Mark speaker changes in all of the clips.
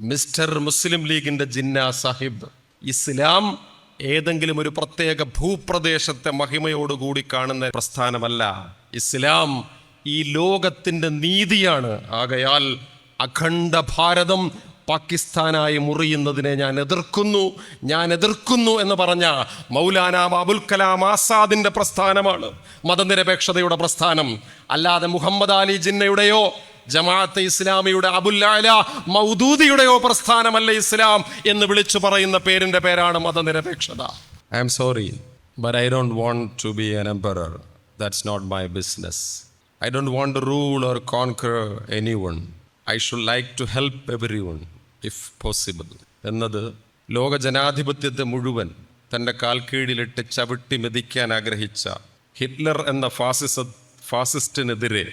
Speaker 1: Mister Muslim ലീഗിന്റെ ജിന്ന സാഹിബ് ഇസ്ലാം ഏതെങ്കിലും ഒരു പ്രത്യേക ഭൂപ്രദേശത്തെ മഹിമയോടുകൂടി കാണുന്ന പ്രസ്ഥാനമല്ല. ഇസ്ലാം ഈ ലോകത്തിന്റെ നീതിയാണ്. ആകയാൽ അഖണ്ഡ ഭാരതം പാകിസ്ഥാനായി മുറിയുന്നതിനെ ഞാൻ എതിർക്കുന്നു ഞാൻ എതിർക്കുന്നു എന്ന് പറഞ്ഞ മൗലാന അബുൽ കലാം ആസാദിന്റെ പ്രസ്ഥാനമാണ്. മതനിരപേക്ഷതയുടെ പ്രസ്ഥാനം. അല്ലാതെ മുഹമ്മദ് അലി ജിന്നയുടെയോ ജമാഅത്തെ ഇസ്ലാമിയുടെ അബുല്ലാല മൗദൂദിയുടെയോ പ്രസ്ഥാനമല്ല ഇസ്ലാം എന്ന് വിളിച്ചു പറയുന്ന പേരിന്റെ പേരാണ് മതനിരപേക്ഷത. I'm sorry but I don't want to be an emperor that's not my business I don't want rule or conquer any one I should like to help every one if possible എന്നത് ലോക ജനാധിപത്യത്തെ മുഴുവൻ തന്റെ കാൽക്കീഴിലിട്ട് ചവിട്ടി മെതിക്കാൻ ആഗ്രഹിച്ച Hitler എന്ന ഫാസിസ ഫാസിസ്റ്റിനെതിരെ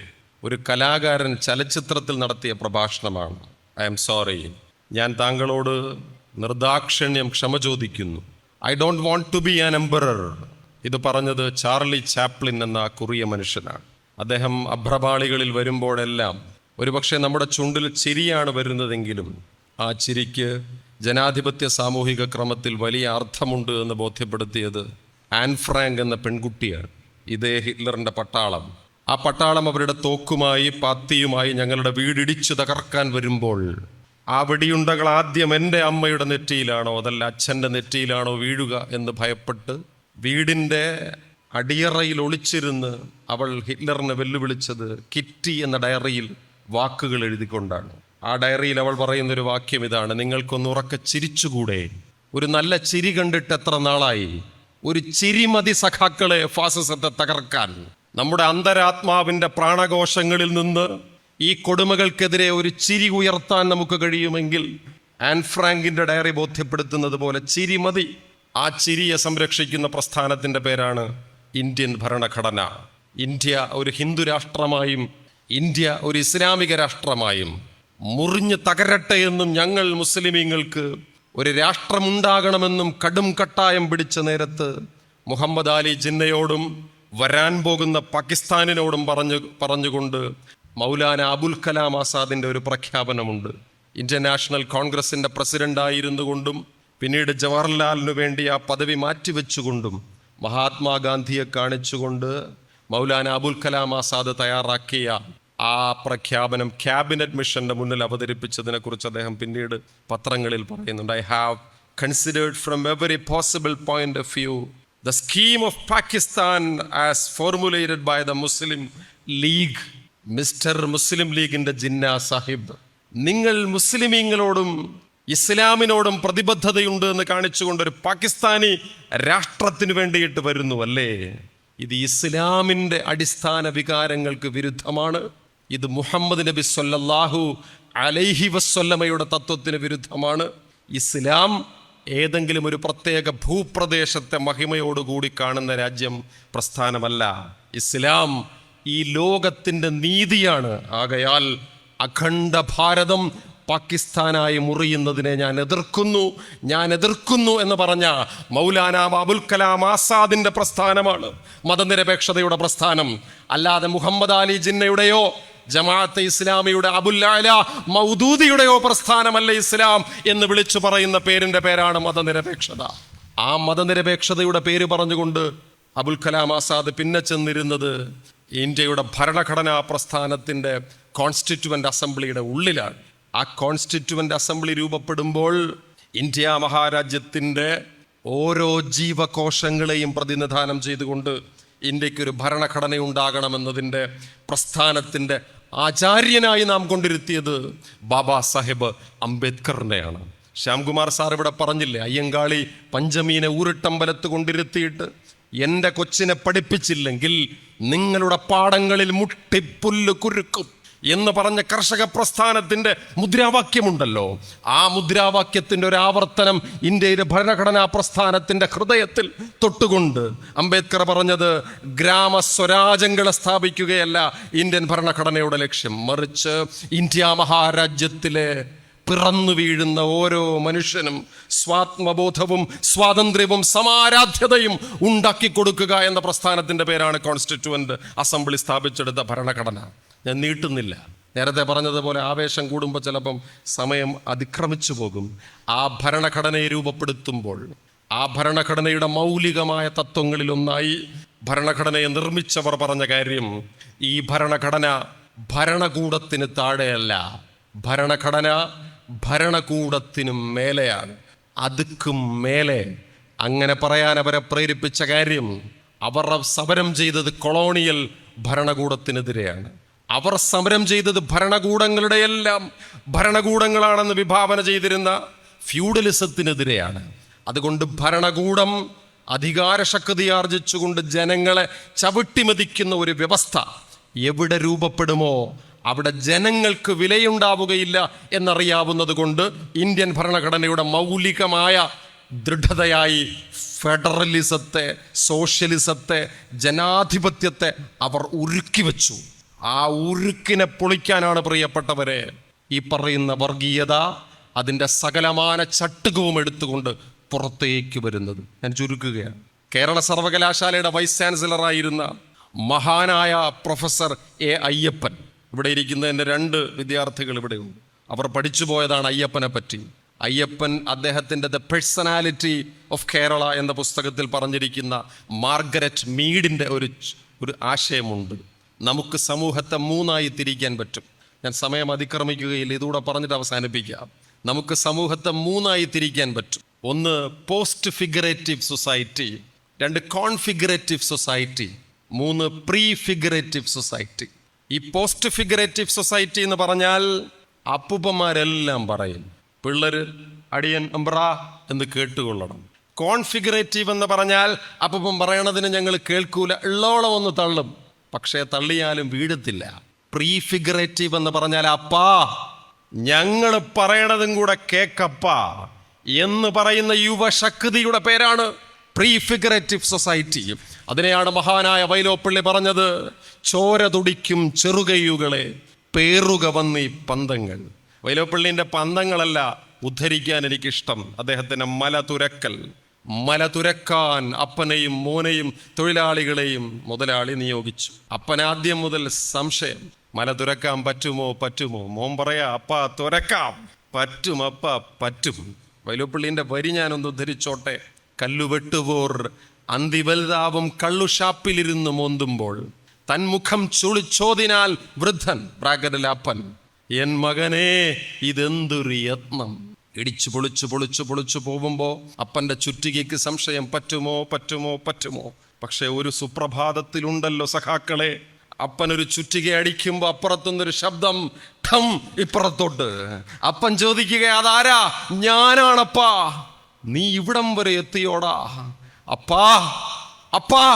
Speaker 1: ഒരു കലാകാരൻ ചലച്ചിത്രത്തിൽ നടത്തിയ പ്രഭാഷണമാണ്. I'm sorry. ഞാൻ താങ്കളോട് നിർദാക്ഷിണ്യം ക്ഷമ ചോദിക്കുന്നു. I don't want to be an emperor ഇത് പറഞ്ഞത് ചാർലി ചാപ്ലിൻ എന്ന കുറിയ മനുഷ്യനാണ്. അദ്ദേഹം അഭ്രപാളികളിൽ വരുമ്പോഴെല്ലാം ഒരുപക്ഷെ നമ്മുടെ ചുണ്ടിൽ ചിരിയാണ് വരുന്നതെങ്കിലും ആ ചിരിക്ക് ജനാധിപത്യ സാമൂഹിക ക്രമത്തിൽ വലിയ അർത്ഥമുണ്ട് എന്ന് ബോധ്യപ്പെടുത്തിയത് ആൻ ഫ്രാങ്ക് എന്ന പെൺകുട്ടിയാണ്. ഇതേ ഹിറ്റ്ലറിന്റെ പട്ടാളം. ആ പട്ടാളം അവരുടെ തോക്കുമായി പാത്തിയുമായി ഞങ്ങളുടെ വീടിടിച്ചു തകർക്കാൻ വരുമ്പോൾ ആ വെടിയുണ്ടകൾ ആദ്യം എന്റെ അമ്മയുടെ നെറ്റിയിലാണോ അതല്ല അച്ഛന്റെ നെറ്റിയിലാണോ വീഴുക എന്ന് ഭയപ്പെട്ട് വീടിന്റെ അടിയറയിൽ ഒളിച്ചിരുന്ന് അവൾ ഹിറ്റ്ലറിനെ വെല്ലുവിളിച്ചത് കിറ്റി എന്ന ഡയറിയിൽ വാക്കുകൾ എഴുതിക്കൊണ്ടാണ്. ആ ഡയറിയിൽ അവൾ പറയുന്നൊരു വാക്യം ഇതാണ് നിങ്ങൾക്കൊന്ന് ഉറക്കെ ചിരിച്ചുകൂടെ? ഒരു നല്ല ചിരി കണ്ടിട്ട് എത്ര നാളായി? ഒരു ചിരിമതി സഖാക്കളെ ഫാസിസത്തെ തകർക്കാൻ. നമ്മുടെ അന്തരാത്മാവിന്റെ പ്രാണകോശങ്ങളിൽ നിന്ന് ഈ കൊടുമകൾക്കെതിരെ ഒരു ചിരി ഉയർത്താൻ നമുക്ക് കഴിയുമെങ്കിൽ ആൻ ഫ്രാങ്കിന്റെ ഡയറി ബോധ്യപ്പെടുത്തുന്നത് പോലെ ചിരി മതി. ആ ചിരിയെ സംരക്ഷിക്കുന്ന പ്രസ്ഥാനത്തിന്റെ പേരാണ് ഇന്ത്യൻ ഭരണഘടന. ഇന്ത്യ ഒരു ഹിന്ദു രാഷ്ട്രമായും ഇന്ത്യ ഒരു ഇസ്ലാമിക രാഷ്ട്രമായും മുറിഞ്ഞ് തകരട്ടെ എന്നും ഞങ്ങൾ മുസ്ലിമീങ്ങൾക്ക് ഒരു രാഷ്ട്രമുണ്ടാകണമെന്നും കടും കട്ടായം പിടിച്ച നേരത്ത് മുഹമ്മദ് അലി ജിന്നയോടും വരാൻ പോകുന്ന പാകിസ്ഥാനിനോടും പറഞ്ഞു പറഞ്ഞുകൊണ്ട് മൗലാന അബുൽ കലാം ആസാദിന്റെ ഒരു പ്രഖ്യാപനമുണ്ട്. ഇന്ത്യൻ നാഷണൽ കോൺഗ്രസിന്റെ പ്രസിഡന്റായിരുന്നു കൊണ്ടും പിന്നീട് ജവഹർലാലിനു വേണ്ടി ആ പദവി മാറ്റിവെച്ചുകൊണ്ടും മഹാത്മാഗാന്ധിയെ കാണിച്ചുകൊണ്ട് മൗലാന അബുൽ കലാം ആസാദ് തയ്യാറാക്കിയ ആ പ്രഖ്യാപനം ക്യാബിനറ്റ് മിഷന്റെ മുന്നിൽ അവതരിപ്പിച്ചതിനെക്കുറിച്ച് അദ്ദേഹം പിന്നീട് പത്രങ്ങളിൽ പറയുന്നുണ്ട്. I have considered from every possible point of view the scheme of Pakistan as formulated by the Muslim League mister Muslim ലീഗിന്റെ ജിന്ന സാഹിബ് നിങ്ങൾ മുസ്ലിമീങ്ങളോടും ഇസ്ലാമിനോടും പ്രതിബദ്ധതയുണ്ട് എന്ന് കാണിച്ചുകൊണ്ട് ഒരു പാകിസ്ഥാനി രാഷ്ട്രത്തിന് വേണ്ടിയിട്ട് വരുന്നു അല്ലേ? ഇത് ഇസ്ലാമിന്റെ അടിസ്ഥാന വികാരങ്ങൾക്ക് വിരുദ്ധമാണ്. ഇത് മുഹമ്മദ് നബി സല്ലല്ലാഹു അലൈഹി വസ്വല്ലമയുടെ തത്വത്തിന് വിരുദ്ധമാണ്. ഇസ്ലാം ഏതെങ്കിലും ഒരു പ്രത്യേക ഭൂപ്രദേശത്തെ മഹിമയോടുകൂടി കാണുന്ന രാജ്യം പ്രസ്ഥാനമല്ല. ഇസ്ലാം ഈ ലോകത്തിന്റെ നീതിയാണ്. ആകയാൽ അഖണ്ഡ ഭാരതം പാകിസ്ഥാനായി മുറിയുന്നതിനെ ഞാൻ എതിർക്കുന്നു ഞാൻ എതിർക്കുന്നു എന്ന് പറഞ്ഞ മൗലാന അബുൽ കലാം ആസാദിന്റെ പ്രസ്ഥാനമാണ് മതനിരപേക്ഷതയുടെ പ്രസ്ഥാനം. അല്ലാതെ മുഹമ്മദ് അലി ജിന്നയുടെയോ ജമാഅത്തെ ഇസ്ലാമിയുടെ അബുല്ലാല മൗദൂദിയുടെയോ പ്രസ്ഥാനമല്ല ഇസ്ലാം എന്ന് വിളിച്ചു പറയുന്ന പേരിന്റെ പേരാണ് മതനിരപേക്ഷത. ആ മതനിരപേക്ഷതയുടെ പേര് പറഞ്ഞുകൊണ്ട് അബുൽ കലാം ആസാദ് പിന്നെ ചെന്നിരുന്നത് ഇന്ത്യയുടെ ഭരണഘടനാ പ്രസ്ഥാനത്തിന്റെ കോൺസ്റ്റിറ്റ്യുവന്റ് അസംബ്ലിയുടെ ഉള്ളിലാണ്. ആ കോൺസ്റ്റിറ്റ്യുവന്റ് അസംബ്ലി രൂപപ്പെടുമ്പോൾ ഇന്ത്യ മഹാരാജ്യത്തിന്റെ ഓരോ ജീവകോശങ്ങളെയും പ്രതിനിധാനം ചെയ്തുകൊണ്ട് ഇന്ത്യയ്ക്ക് ഒരു ഭരണഘടന ഉണ്ടാകണമെന്നതിന്റെ പ്രസ്ഥാനത്തിന്റെ ആചാര്യനായി നാം കൊണ്ടിരുത്തിയത് ബാബാ സാഹിബ് അംബേദ്കറിനെയാണ്. ശ്യാംകുമാർ സാർ ഇവിടെ പറഞ്ഞില്ലേ അയ്യങ്കാളി പഞ്ചമീനെ ഊരിട്ടമ്പലത്ത് കൊണ്ടിരുത്തിയിട്ട് എന്റെ കൊച്ചിനെ പഠിപ്പിച്ചില്ലെങ്കിൽ നിങ്ങളുടെ പാടങ്ങളിൽ മുട്ടിപ്പുല്ല് കുരുക്കും. എന്ന് പറഞ്ഞ കർഷക പ്രസ്ഥാനത്തിന്റെ മുദ്രാവാക്യമുണ്ടല്ലോ. ആ മുദ്രാവാക്യത്തിന്റെ ഒരു ആവർത്തനം ഇന്ത്യയിലെ ഭരണഘടനാ പ്രസ്ഥാനത്തിന്റെ ഹൃദയത്തിൽ തൊട്ടുകൊണ്ട് അംബേദ്കർ പറഞ്ഞത് ഗ്രാമ സ്ഥാപിക്കുകയല്ല ഇന്ത്യൻ ഭരണഘടനയുടെ ലക്ഷ്യം. മറിച്ച് ഇന്ത്യ മഹാരാജ്യത്തിലെ പിറന്നു വീഴുന്ന ഓരോ മനുഷ്യനും സ്വാത്മബോധവും സ്വാതന്ത്ര്യവും സമാരാധ്യതയും ഉണ്ടാക്കി കൊടുക്കുക എന്ന പ്രസ്ഥാനത്തിന്റെ പേരാണ് കോൺസ്റ്റിറ്റ്യുവന്റ് അസംബ്ലി സ്ഥാപിച്ചെടുത്ത ഭരണഘടന. ഞാൻ നീട്ടുന്നില്ല. നേരത്തെ പറഞ്ഞതുപോലെ ആവേശം കൂടുമ്പോൾ ചിലപ്പം സമയം അതിക്രമിച്ചു പോകും. ആ ഭരണഘടനയെ രൂപപ്പെടുത്തുമ്പോൾ ആ ഭരണഘടനയുടെ മൗലികമായ തത്വങ്ങളിലൊന്നായി ഭരണഘടനയെ നിർമ്മിച്ചവർ പറഞ്ഞ കാര്യം ഈ ഭരണഘടന ഭരണകൂടത്തിന് താഴെയല്ല ഭരണഘടന ഭരണകൂടത്തിനും മേലെയാണ്. അതുക്കും മേലെ. അങ്ങനെ പറയാൻ അവരെ പ്രേരിപ്പിച്ച കാര്യം അവർ സമരം ചെയ്തത് കൊളോണിയൽ ഭരണകൂടത്തിനെതിരെയാണ്. അവർ സമരം ചെയ്തത് ഭരണകൂടങ്ങളുടെ എല്ലാം. ഭരണകൂടങ്ങളാണെന്ന് വിഭാവന ചെയ്തിരുന്ന ഫ്യൂഡലിസത്തിനെതിരെയാണ്. അതുകൊണ്ട് ഭരണകൂടം അധികാരശക്തി ആർജിച്ചുകൊണ്ട് ജനങ്ങളെ ചവിട്ടിമതിക്കുന്ന ഒരു വ്യവസ്ഥ എവിടെ രൂപപ്പെടുമോ അവിടെ ജനങ്ങൾക്ക് വിലയുണ്ടാവുകയില്ല എന്നറിയാവുന്നത് കൊണ്ട് ഇന്ത്യൻ ഭരണഘടനയുടെ മൗലികമായ ദൃഢതയായി ഫെഡറലിസത്തെ സോഷ്യലിസത്തെ ജനാധിപത്യത്തെ അവർ ഉരുക്കി വെച്ചു ആ ഉരുക്കിനെ പൊളിക്കാനാണ് പ്രിയപ്പെട്ടവരെ. ഈ പറയുന്ന വർഗീയത അതിന്റെ സകലമാന ചട്ടുകവും എടുത്തുകൊണ്ട് പുറത്തേക്ക് വരുന്നത്. ഞാൻ ചുരുക്കുകയാണ്. കേരള സർവകലാശാലയുടെ വൈസ് ചാൻസലറായിരുന്ന മഹാനായ പ്രൊഫസർ എ അയ്യപ്പൻ. ഇവിടെ ഇരിക്കുന്ന എന്റെ രണ്ട് വിദ്യാർത്ഥികൾ ഇവിടെയുണ്ട് അവർ പഠിച്ചു പോയതാണ് അയ്യപ്പനെ പറ്റി. അയ്യപ്പൻ അദ്ദേഹത്തിന്റെ ദ പേഴ്സണാലിറ്റി ഓഫ് കേരള എന്ന പുസ്തകത്തിൽ പറഞ്ഞിരിക്കുന്ന മാർഗരറ്റ് മീഡിന്റെ ഒരു ഒരു ആശയമുണ്ട്. നമുക്ക് സമൂഹത്തെ മൂന്നായി തിരിക്കാൻ പറ്റും. ഞാൻ സമയം അതിക്രമിക്കുകയില്ല ഇതുകൂടെ പറഞ്ഞിട്ട് അവസാനിപ്പിക്കാം നമുക്ക് സമൂഹത്തെ മൂന്നായി തിരിക്കാൻ പറ്റും. ഒന്ന് പോസ്റ്റ് ഫിഗറേറ്റീവ് സൊസൈറ്റി രണ്ട് കോൺഫിഗറേറ്റീവ് സൊസൈറ്റി മൂന്ന് പ്രീ ഫിഗറേറ്റീവ് സൊസൈറ്റി ഈ പോസ്റ്റ് ഫിഗറേറ്റീവ് സൊസൈറ്റി എന്ന് പറഞ്ഞാൽ അപ്പുപ്പന്മാരെല്ലാം പറയും പിള്ളേര് അടിയൻ അമ്പ്ര എന്ന് കേട്ടുകൊള്ളണം. കോൺഫിഗറേറ്റീവ് എന്ന് പറഞ്ഞാൽ അപ്പുപ്പം പറയണതിന് ഞങ്ങൾ കേൾക്കൂല ഉള്ളോളം ഒന്ന് തള്ളും. പക്ഷേ തള്ളിയാലും വീഴത്തില്ല. പ്രീഫിഗറേറ്റീവ് എന്ന് പറഞ്ഞാൽ അപ്പാ ഞങ്ങൾ പറയണതും കൂടെ കേക്കപ്പാ എന്ന് പറയുന്ന യുവശക്തിയുടെ പേരാണ് പ്രീഫിഗറേറ്റീവ് സൊസൈറ്റി അതിനെയാണ് മഹാനായ വൈലോപ്പള്ളി പറഞ്ഞത് ചോര തുടിക്കും ചെറുകയ്യുകളെ പേറുക വന്നീ പന്തങ്ങൾ. വൈലോപ്പള്ളിന്റെ പന്തങ്ങളല്ല ഉദ്ധരിക്കാൻ എനിക്കിഷ്ടം അദ്ദേഹത്തിന്റെ മല തുരക്കൽ. മല തുരക്കാൻ അപ്പനെയും മോനെയും തൊഴിലാളികളെയും മുതലാളി നിയോഗിച്ചു. അപ്പനാദ്യം മുതൽ സംശയം മല തുരക്കാൻ പറ്റുമോ പറ്റുമോ? മോൻ പറയാ അപ്പ തുരക്കാം. പറ്റും അപ്പ പറ്റും. വൈലോപ്പള്ളിന്റെ വരി ഞാനൊന്ന് ഉദ്ധരിച്ചോട്ടെ. കല്ലുവെട്ടുപോർ അന്തിവലുതാവും കള്ളുഷാപ്പിലിരുന്ന് മോന്തുമ്പോൾ. തൻമുഖം ചുളിച്ചോതിനാൽ വൃദ്ധൻ അപ്പൻ എൻ മകനെ ഇതെന്തൊരു യത്നം. ഇടിച്ചു പൊളിച്ചു പൊളിച്ചു പൊളിച്ചു പോകുമ്പോൾ അപ്പന്റെ ചുറ്റികയ്ക്ക് സംശയം പറ്റുമോ പറ്റുമോ പറ്റുമോ? പക്ഷേ ഒരു സുപ്രഭാതത്തിലുണ്ടല്ലോ സഖാക്കളെ അപ്പനൊരു ചുറ്റിക അടിക്കുമ്പോൾ അപ്പുറത്തുനിന്നൊരു ശബ്ദം ഠം ഇപ്പുറത്തോട്ട്. അപ്പൻ ചോദിക്കുക അതാരാ? ഞാനാണപ്പാ. നീ ഇവിടം വരെ എത്തിയോടാ. അപ്പാ അപ്പാ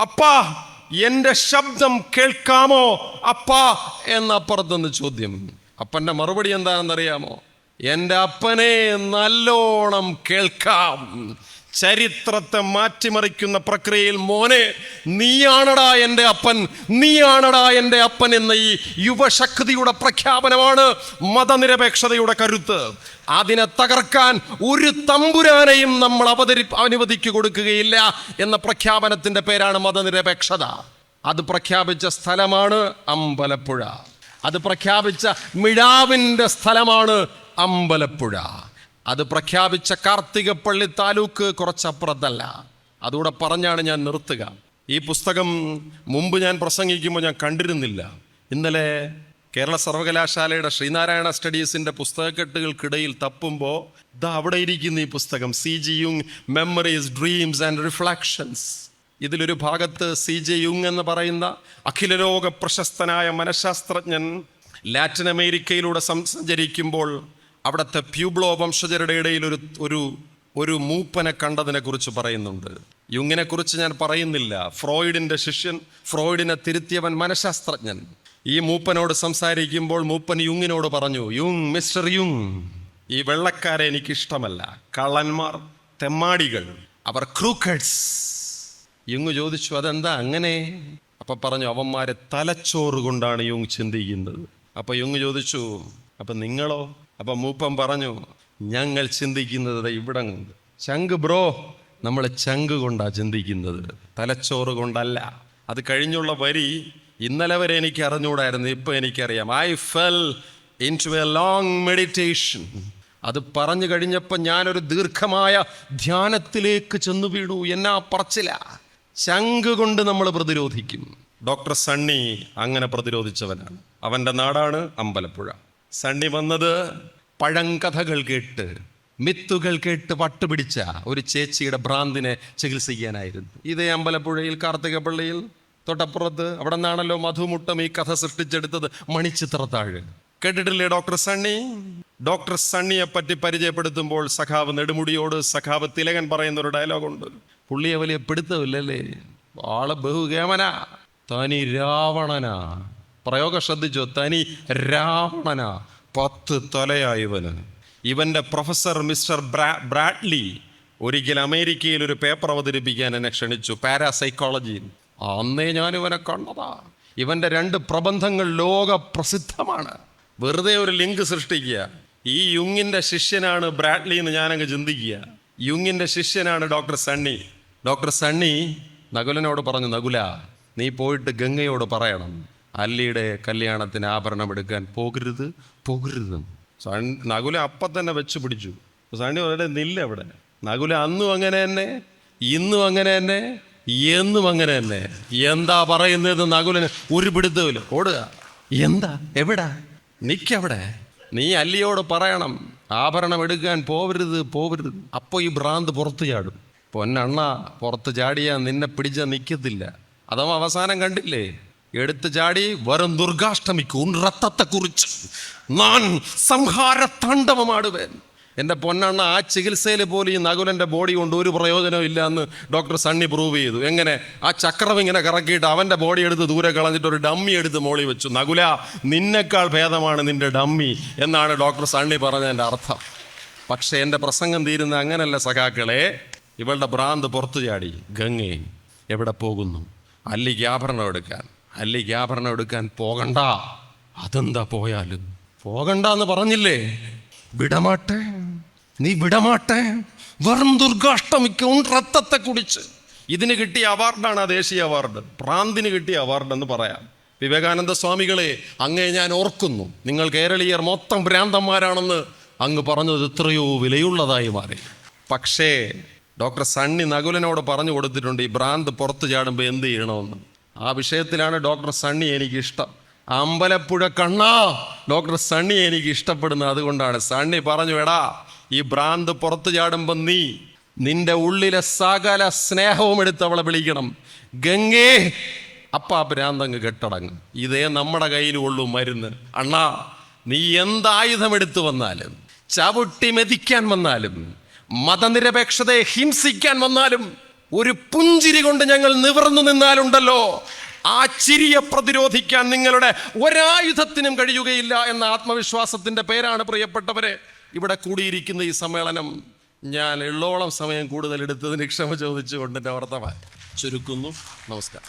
Speaker 1: അപ്പാ എന്റെ ശബ്ദം കേൾക്കാമോ അപ്പാ? എന്നപ്പുറത്തുനിന്ന് ചോദ്യം. അപ്പന്റെ മറുപടി എന്താണെന്നറിയാമോ? എന്റെ അപ്പനെ നല്ലോണം കേൾക്കാം. ചരിത്രത്തെ മാറ്റിമറിക്കുന്ന പ്രക്രിയയിൽ മോനെ നീയാണടാ എന്റെ അപ്പൻ നീയാണടാ എന്റെ അപ്പൻ എന്ന ഈ യുവശക്തിയുടെ പ്രഖ്യാപനമാണ് മതനിരപേക്ഷതയുടെ കരുത്ത്. അതിനെ തകർക്കാൻ ഒരു തമ്പുരാനെയും നമ്മൾ അവതരി അനുവദിക്കു കൊടുക്കുകയില്ല എന്ന പ്രഖ്യാപനത്തിന്റെ പേരാണ് മതനിരപേക്ഷത. അത് പ്രഖ്യാപിച്ച സ്ഥലമാണ് അമ്പലപ്പുഴ. അത് പ്രഖ്യാപിച്ച മിഴാവിന്റെ സ്ഥലമാണ് അമ്പലപ്പുഴ. അത് പ്രഖ്യാപിച്ച കാർത്തികപ്പള്ളി താലൂക്ക് കുറച്ചപ്പുറത്തല്ല. അതുകൂടെ പറഞ്ഞാണ് ഞാൻ നിർത്തുക. ഈ പുസ്തകം മുമ്പ് ഞാൻ പ്രസംഗിക്കുമ്പോൾ ഞാൻ കണ്ടിരുന്നില്ല. ഇന്നലെ കേരള സർവകലാശാലയുടെ ശ്രീനാരായണ സ്റ്റഡീസിന്റെ പുസ്തകക്കെട്ടുകൾക്കിടയിൽ തപ്പുമ്പോൾ ഇതാ അവിടെ ഇരിക്കുന്ന ഈ പുസ്തകം സി ജി യുങ് മെമ്മറീസ് ഡ്രീംസ് ആൻഡ് റിഫ്ലക്ഷൻസ് ഇതിലൊരു ഭാഗത്ത് സി ജെ യുങ് എന്ന് പറയുന്ന അഖിലലോക പ്രശസ്തനായ മനഃശാസ്ത്രജ്ഞൻ ലാറ്റിൻ അമേരിക്കയിലൂടെ സഞ്ചരിക്കുമ്പോൾ അവിടുത്തെ പ്യൂബ്ലോ വംശജരുടെ ഇടയിൽ ഒരു ഒരു ഒരു മൂപ്പനെ കണ്ടതിനെ കുറിച്ച് പറയുന്നുണ്ട്. യുങ്ങിനെ കുറിച്ച് ഞാൻ പറയുന്നില്ല. ഫ്രോയിഡിന്റെ ശിഷ്യൻ ഫ്രോയിഡിനെ തിരുത്തിയവൻ മനഃശാസ്ത്രജ്ഞൻ. ഈ മൂപ്പനോട് സംസാരിക്കുമ്പോൾ മൂപ്പൻ യുങ്ങിനോട് പറഞ്ഞു യുങ് മിസ്റ്റർ യുങ് ഈ വെള്ളക്കാരെ എനിക്ക് ഇഷ്ടമല്ല കള്ളന്മാർ തെമ്മാടികൾ അവർ ക്രൂക്കഡ്സ്. യുങ് ചോദിച്ചു അതെന്താ അങ്ങനെ? അപ്പൊ പറഞ്ഞു അവന്മാരെ തലച്ചോറ് കൊണ്ടാണ് യുങ് ചിന്തിക്കുന്നത്. അപ്പൊ യുങ് ചോദിച്ചു അപ്പൊ നിങ്ങളോ അപ്പൊ മൂപ്പൻ പറഞ്ഞു ഞങ്ങൾ ചിന്തിക്കുന്നത് ഇവിടെ കൊണ്ട്. ചങ്ക് ബ്രോ നമ്മൾ ചങ്ക് കൊണ്ടാ ചിന്തിക്കുന്നത്. തലച്ചോറ് കൊണ്ടല്ല. അത് കഴിഞ്ഞുള്ള വരി ഇന്നലെ വരെ എനിക്ക് അറിഞ്ഞുകൂടായിരുന്നു ഇപ്പൊ എനിക്കറിയാം. I fell into a long meditation അത് പറഞ്ഞു കഴിഞ്ഞപ്പോൾ ഞാനൊരു ദീർഘമായ ധ്യാനത്തിലേക്ക് ചെന്നു വീണു. എന്നാ പറച്ചില? ചങ്ക് കൊണ്ട് നമ്മൾ പ്രതിരോധിക്കും. ഡോക്ടർ സണ്ണി അങ്ങനെ പ്രതിരോധിച്ചവനാണ്. അവന്റെ നാടാണ് അമ്പലപ്പുഴ. സണ്ണി വന്നത് പഴങ്കഥകൾ കേട്ട് മിത്തുകൾ കേട്ട് പട്ടുപിടിച്ച ഒരു ചേച്ചിയുടെ ഭ്രാന്തിനെ ചികിത്സിക്കാനായിരുന്നു ഇതേ അമ്പലപ്പുഴയിൽ കാർത്തിക പള്ളിയിൽ തൊട്ടപ്പുറത്ത് അവിടെ നിന്നാണല്ലോ മധുമുട്ടം ഈ കഥ സൃഷ്ടിച്ചെടുത്തത് മണിച്ചിത്രത്താഴ്. കേട്ടിട്ടില്ലേ ഡോക്ടർ സണ്ണി? ഡോക്ടർ സണ്ണിയെ പറ്റി പരിചയപ്പെടുത്തുമ്പോൾ സഖാവ് നെടുമുടിയോട് സഖാവ് തിലകൻ പറയുന്ന ഒരു ഡയലോഗുണ്ട്. പുള്ളിയെ വലിയ പിടുത്തമില്ലല്ലേ? ആൾ ബഹുകേമന തനി രാവണനാ. പ്രയോഗം ശ്രദ്ധിച്ചു? തനി രാവണനാ. പത്ത് തലയായവന്. ഇവന്റെ പ്രൊഫസർ മിസ്റ്റർ ബ്രാ- ബ്രാഡ്ലി ഒരിക്കൽ അമേരിക്കയിൽ ഒരു പേപ്പർ അവതരിപ്പിക്കാൻ എന്നെ ക്ഷണിച്ചു. പാരാസൈക്കോളജി. അന്നേ ഞാൻ ഇവനെ കണ്ടതാ. ഇവന്റെ രണ്ട് പ്രബന്ധങ്ങൾ ലോക പ്രസിദ്ധമാണ് വെറുതെ ഒരു ലിങ്ക് സൃഷ്ടിക്കുക. ഈ യുങ്ങിന്റെ ശിഷ്യനാണ് ബ്രാഡ്ലി എന്ന് ഞാനങ്ങ് ചിന്തിക്കുക. യുങ്ങിന്റെ ശിഷ്യനാണ് ഡോക്ടർ സണ്ണി. ഡോക്ടർ സണ്ണി നകുലനോട് പറഞ്ഞു നകുല നീ പോയിട്ട് ഗംഗയോട് പറയണം. അല്ലിയുടെ കല്യാണത്തിന് ആഭരണം എടുക്കാൻ പോകരുത് പോകരുത്. സൺ നകുല അപ്പം തന്നെ വെച്ച് പിടിച്ചു. സണ്ണി അവിടെ നില്ല അവിടെ. നകുല അന്നും അങ്ങനെ തന്നെ ഇന്നും അങ്ങനെ തന്നെ എന്നും അങ്ങനെ തന്നെ. എന്താ പറയുന്നത് നകുലന്? ഒരു പിടുത്തമില്ല ഓടുക. എന്താ? എവിടാ? നിക്കവിടെ. നീ അല്ലിയോട് പറയണം. ആഭരണം എടുക്കാൻ പോവരുത് പോവരുത്. അപ്പോൾ ഈ ഭ്രാന്ത് പുറത്തു ചാടും. പൊന്നണ്ണ പുറത്ത് ചാടിയാ നിന്നെ പിടിച്ച നിൽക്കത്തില്ല അഥവാ അവസാനം കണ്ടില്ലേ? എടുത്തു ചാടി വരും ദുർഗാഷ്ടമിക്ക് ഉൻ രത്തത്തെ കുറിച്ച് ഞാൻ സംഹാര താണ്ഡവമാടുവേൻ എന്റെ പൊന്നണ്ണ ആ ചികിത്സയിൽ പോലും ഈ നകുലന്റെ ബോഡി കൊണ്ട് ഒരു പ്രയോജനവും ഇല്ല എന്ന് ഡോക്ടർ സണ്ണി പ്രൂവ് ചെയ്തു. എങ്ങനെ? ആ ചക്രം ഇങ്ങനെ കറക്കിയിട്ട് അവന്റെ ബോഡി എടുത്ത് ദൂരെ കളഞ്ഞിട്ട് ഒരു ഡമ്മി എടുത്ത് മോളി വെച്ചു. നകുല നിന്നെക്കാൾ ഭേദമാണ് നിന്റെ ഡമ്മി എന്നാണ് ഡോക്ടർ സണ്ണി പറഞ്ഞതിന്റെ അർത്ഥം. പക്ഷേ എന്റെ പ്രസംഗം തീരുന്ന അങ്ങനല്ല സഖാക്കളെ. ഇവളുടെ ഭ്രാന്ത് പുറത്തു ചാടി. ഗംഗയും എവിടെ പോകുന്നു? അല്ലിക്ക് ആഭരണം എടുക്കാൻ. അല്ലിക്ക് ആഭരണം എടുക്കാൻ പോകണ്ട. അതെന്താ പോയാലും പോകണ്ട എന്ന് പറഞ്ഞില്ലേ? വിടമാട്ടെ നീ വിടമാട്ടെ. വെറും ദുർഗാഷ്ടമിക്കും രക്തത്തെ കുടിച്ച്. ഇതിന് കിട്ടിയ അവാർഡാണ് ആ ദേശീയ അവാർഡ്. പ്രാന്തിന് കിട്ടിയ അവാർഡ് എന്ന് പറയാം. വിവേകാനന്ദ സ്വാമികളെ അങ്ങേ ഞാൻ ഓർക്കുന്നു. നിങ്ങൾ കേരളീയർ മൊത്തം ഭ്രാന്തന്മാരാണെന്ന് അങ്ങ് പറഞ്ഞത് എത്രയോ വിലയുള്ളതായി മാറി. പക്ഷേ ഡോക്ടർ സണ്ണി നകുലനോട് പറഞ്ഞു കൊടുത്തിട്ടുണ്ട് ഈ ഭ്രാന്ത് പുറത്തു ചാടുമ്പോൾ എന്ത് ചെയ്യണമെന്ന്. ആ വിഷയത്തിലാണ് ഡോക്ടർ സണ്ണി എനിക്കിഷ്ടം. അമ്പലപ്പുഴ കണ്ണാ! ഡോക്ടർ സണ്ണി എനിക്ക് ഇഷ്ടപ്പെടുന്നത് അതുകൊണ്ടാണ്. സണ്ണി പറഞ്ഞു എടാ ഈ ഭ്രാന്ത് പുറത്തു ചാടുമ്പോൾ നീ നിന്റെ ഉള്ളിലെ സകല സ്നേഹവും എടുത്ത് അവളെ വിളിക്കണം. ഗംഗേ! അപ്പ ഭ്രാന്തങ്ങ് കെട്ടടങ്ങും. ഇതേ നമ്മുടെ കയ്യിലുള്ളൂ മരുന്ന്. അണ്ണാ നീ എന്തായുധം എടുത്തു വന്നാലും ചവിട്ടി മെതിക്കാൻ വന്നാലും മതനിരപേക്ഷതയെ ഹിംസിക്കാൻ വന്നാലും ഒരു പുഞ്ചിരി കൊണ്ട് ഞങ്ങൾ നിവർന്നു നിന്നാലുണ്ടല്ലോ. ആ ചിരിയെ പ്രതിരോധിക്കാൻ നിങ്ങളുടെ ഒരായുധത്തിനും കഴിയുകയില്ല എന്ന ആത്മവിശ്വാസത്തിന്റെ പേരാണ് പ്രിയപ്പെട്ടവരെ. ഇവിടെ കൂടിയിരിക്കുന്ന ഈ സമ്മേളനം ഞാൻ എള്ളോളം സമയം കൂടുതൽ എടുത്തതിന് ക്ഷമ ചോദിച്ചുകൊണ്ട് എന്റെ വർത്തമാൻ ചുരുക്കുന്നു. നമസ്കാരം.